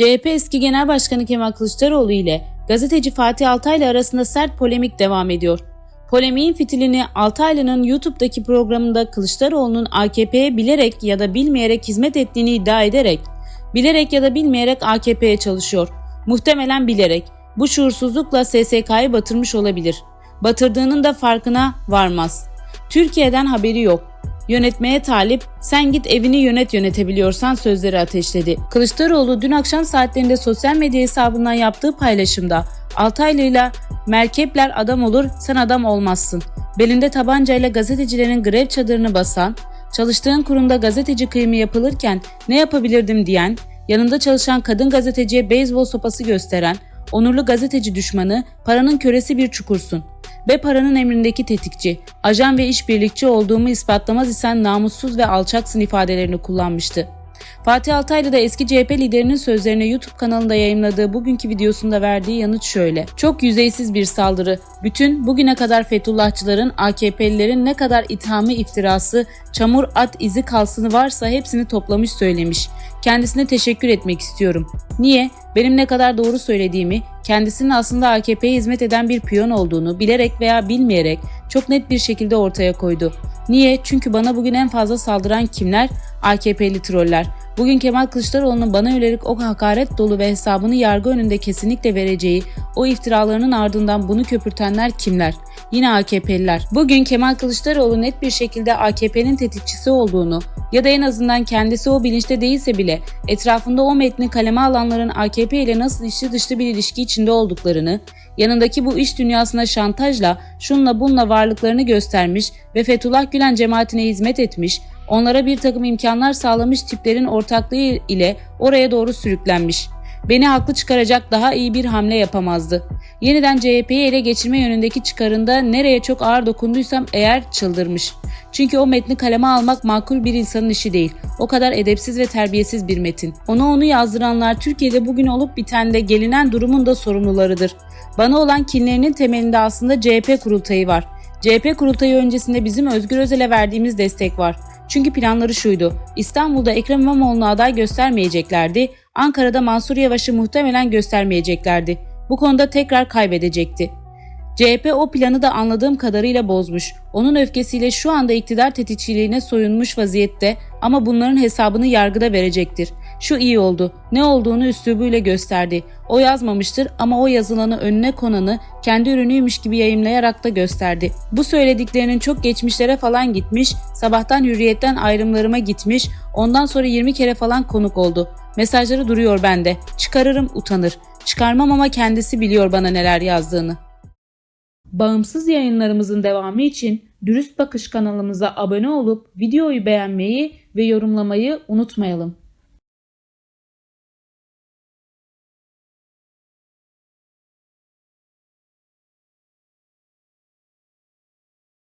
CHP eski Genel Başkanı Kemal Kılıçdaroğlu ile gazeteci Fatih Altaylı arasında sert polemik devam ediyor. Polemiğin fitilini Altaylı'nın YouTube'daki programında Kılıçdaroğlu'nun AKP'ye bilerek ya da bilmeyerek hizmet ettiğini iddia ederek, bilerek ya da bilmeyerek AKP'ye çalışıyor. Muhtemelen bilerek. Bu şuursuzlukla SSK'yı batırmış olabilir. Batırdığının da farkına varmaz. Türkiye'den haberi yok. Yönetmeye talip, sen git evini yönet yönetebiliyorsan sözleri ateşledi. Kılıçdaroğlu dün akşam saatlerinde sosyal medya hesabından yaptığı paylaşımda Altaylı'yla Merkepler adam olur, sen adam olmazsın. Belinde tabancayla gazetecilerin grev çadırını basan, çalıştığın kurumda gazeteci kıyımı yapılırken ne yapabilirdim diyen, yanında çalışan kadın gazeteciye beyzbol sopası gösteren, onurlu gazeteci düşmanı, paranın kölesi bir çukursun. Ve paranın emrindeki tetikçi, ajan ve işbirlikçi olduğumu ispatlamaz isen namussuz ve alçaksın ifadelerini kullanmıştı. Fatih Altaylı da eski CHP liderinin sözlerine YouTube kanalında yayınladığı bugünkü videosunda verdiği yanıt şöyle. Çok yüzeysiz bir saldırı. Bütün bugüne kadar Fethullahçıların, AKP'lilerin ne kadar ithamı, iftirası, çamur at izi kalsını varsa hepsini toplamış söylemiş. Kendisine teşekkür etmek istiyorum. Niye? Benim ne kadar doğru söylediğimi, kendisinin aslında AKP'ye hizmet eden bir piyon olduğunu bilerek veya bilmeyerek çok net bir şekilde ortaya koydu. Niye? Çünkü bana bugün en fazla saldıran kimler? AKP'li troller. Bugün Kemal Kılıçdaroğlu'nun bana yönelik o hakaret dolu ve hesabını yargı önünde kesinlikle vereceği o iftiralarının ardından bunu köpürtenler kimler? Yine AKP'liler. Bugün Kemal Kılıçdaroğlu net bir şekilde AKP'nin tetikçisi olduğunu ya da en azından kendisi o bilinçte değilse bile etrafında o metni kaleme alanların AKP ile nasıl içli dışlı bir ilişki içinde olduklarını, yanındaki bu iş dünyasına şantajla şunla bunla varlıklarını göstermiş ve Fethullah Gülen cemaatine hizmet etmiş, onlara bir takım imkanlar sağlamış tiplerin ortaklığı ile oraya doğru sürüklenmiş. Beni haklı çıkaracak daha iyi bir hamle yapamazdı. Yeniden CHP'yi ele geçirme yönündeki çıkarında nereye çok ağır dokunduysam eğer çıldırmış. Çünkü o metni kaleme almak makul bir insanın işi değil. O kadar edepsiz ve terbiyesiz bir metin. Ona onu yazdıranlar Türkiye'de bugün olup bitende gelinen durumun da sorumlularıdır. Bana olan kinlerinin temelinde aslında CHP kurultayı var. CHP kurultayı öncesinde bizim Özgür Özel'e verdiğimiz destek var. Çünkü planları şuydu. İstanbul'da Ekrem İmamoğlu'na aday göstermeyeceklerdi. Ankara'da Mansur Yavaş'ı muhtemelen göstermeyeceklerdi. Bu konuda tekrar kaybedecekti. CHP o planı da anladığım kadarıyla bozmuş. Onun öfkesiyle şu anda iktidar tetikçiliğine soyunmuş vaziyette ama bunların hesabını yargıda verecektir. Şu iyi oldu. Ne olduğunu üslubuyla gösterdi. O yazmamıştır ama o yazılanı önüne konanı kendi ürünüymüş gibi yayımlayarak da gösterdi. Bu söylediklerinin çok geçmişlere falan gitmiş, sabahtan hürriyetten ayrımlarıma gitmiş, ondan sonra 20 kere falan konuk oldu. Mesajları duruyor bende. Çıkarırım utanır. Çıkarmam ama kendisi biliyor bana neler yazdığını. Bağımsız yayınlarımızın devamı için Dürüst Bakış kanalımıza abone olup videoyu beğenmeyi ve yorumlamayı unutmayalım.